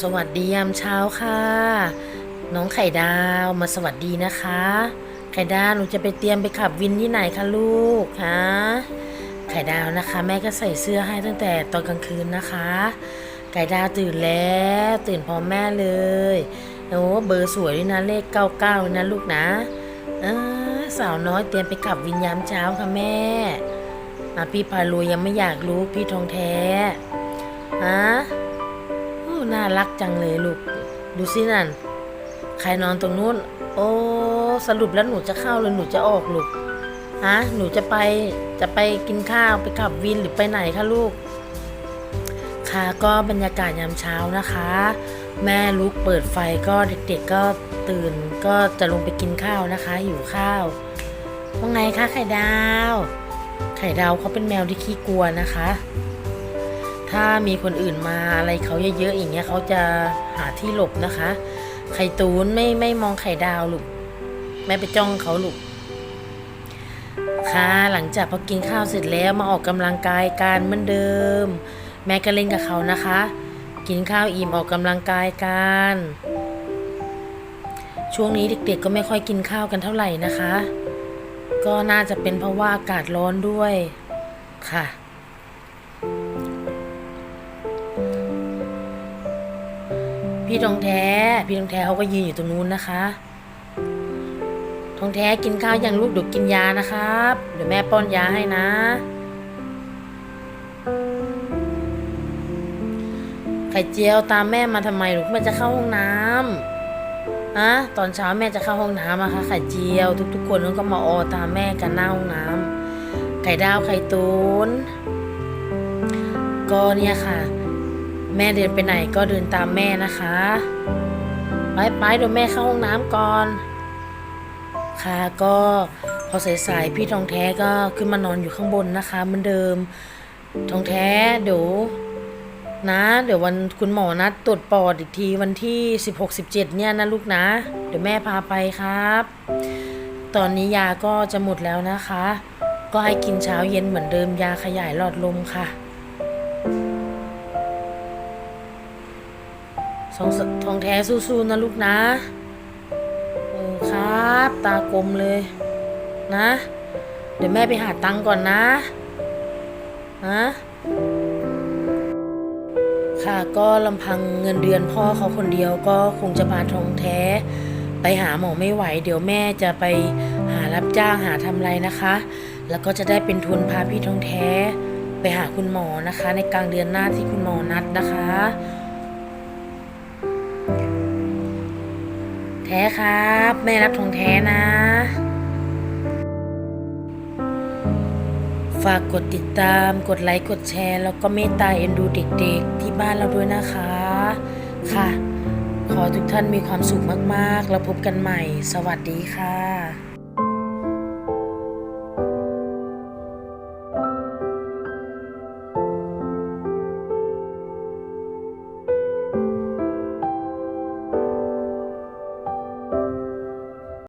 สวัสดียามเช้าค่ะ น้องไข่ดาวมาสวัสดีนะคะ ไข่ดาวหนูจะไปเตรียมไปขับวินที่ไหนคะลูกฮะไข่ดาวนะคะ แม่ก็ใส่เสื้อให้ตั้งแต่ตอนกลางคืนนะคะ ไข่ดาวตื่นแล้ว ตื่นพร้อมแม่เลยโอ้เบอร์สวยด้วยนะเลข99เลยนะลูกนะเออสาวน้อยเตรียมไปขับวินยามเช้าค่ะแม่อะพี่พาลุยยังไม่อยากรู้พี่ทองแท้ฮะอ้ น่ารักจังเลยลูก ดูสินั่น ใครนอนตรงนู้น โอ้ สรุปแล้วหนูจะเข้าหรือหนูจะออกลูก ฮะ หนูจะไป จะไปกินข้าวไปขับวินหรือไปไหนคะลูก ค่ะ ก็บรรยากาศยามเช้านะคะ แม่ลุกเปิดไฟก็เด็กๆก็ตื่นก็จะลงไปกินข้าวนะคะหิวข้าวว่าไงคะไข่ดาว ไข่ดาวเขาเป็นแมวที่ขี้กลัวนะคะ ถ้ามีคนอื่นมาอะไรเขาเยอะๆอย่างเงี้ยเขาจะหาที่หลบนะคะ ไข่ตูนไม่ไม่มองไข่ดาวลูกแม่ไปจ้องเขาลูกค่ะหลังจากพอกินข้าวเสร็จแล้วมาออกกำลังกายกันเหมือนเดิม แม่ก็เล่นกับเขานะคะ กินข้าวอิ่มออกกำลังกายกันช่วงนี้เด็กๆก็ไม่ค่อยกินข้าวกันเท่าไหร่นะคะ ก็น่าจะเป็นเพราะว่าอากาศร้อนด้วยค่ะ พี่ทองแท้ พี่ทองแท้เขาก็ยืนอยู่ตรงนู้นนะคะ ทองแท้กินข้าวยังลูกเดี๋ยวกินยานะครับ เดี๋ยวแม่ป้อนยาให้นะ ไข่เจียวตามแม่มาทำไมลูกแม่จะเข้าห้องน้ำอะตอนเช้าแม่จะเข้าห้องน้ำอะคะไข่เจียว ทุกๆ คนก็มาออตามแม่กันหน้าห้องน้ำไข่ดาวไข่ตูนก็เนี่ยค่ะ แม่เดินไปไหนก็เดินตามแม่นะคะ ไปไปเดี๋ยวแม่เข้าห้องน้ำก่อน ค่ะก็พอสายๆพี่ทองแท้ก็ขึ้นมานอนอยู่ข้างบนนะคะเหมือนเดิม ทองแท้เดี๋ยวนะ เดี๋ยววันคุณหมอนัดตรวจปอดอีกทีวันที่ 16-17 เนี่ยนะลูกนะ เดี๋ยวแม่พาไปครับ ตอนนี้ยาก็จะหมดแล้วนะคะ ก็ให้กินเช้าเย็นเหมือนเดิมยาขยายหลอดลมค่ะ ทองทองแท้สู้ๆนะลูกนะเออครับ ตากลมเลย นะ เดี๋ยวแม่ไปหาตังก่อนนะนะค่ะก็ลำพังเงินเดือนพ่อเขาคนเดียวก็คงจะพาทองแท้ ไปหาหมอไม่ไหว เดี๋ยวแม่จะไปหารับจ้างหาทำไรนะคะ แล้วก็จะได้เป็นทุนพาพี่ทองแท้ ไปหาคุณหมอนะคะ ในกลางเดือนหน้าที่คุณหมอนัดนะคะ แท้ครับ แม่รับทองแท้นะ ฝากกดติดตาม กดไลค์ กดแชร์ แล้วก็เมตตาเอ็นดูเด็กๆ ที่บ้านเราด้วยนะคะ ค่ะ ขอทุกท่านมีความสุขมากๆ แล้วพบกันใหม่ สวัสดีค่ะ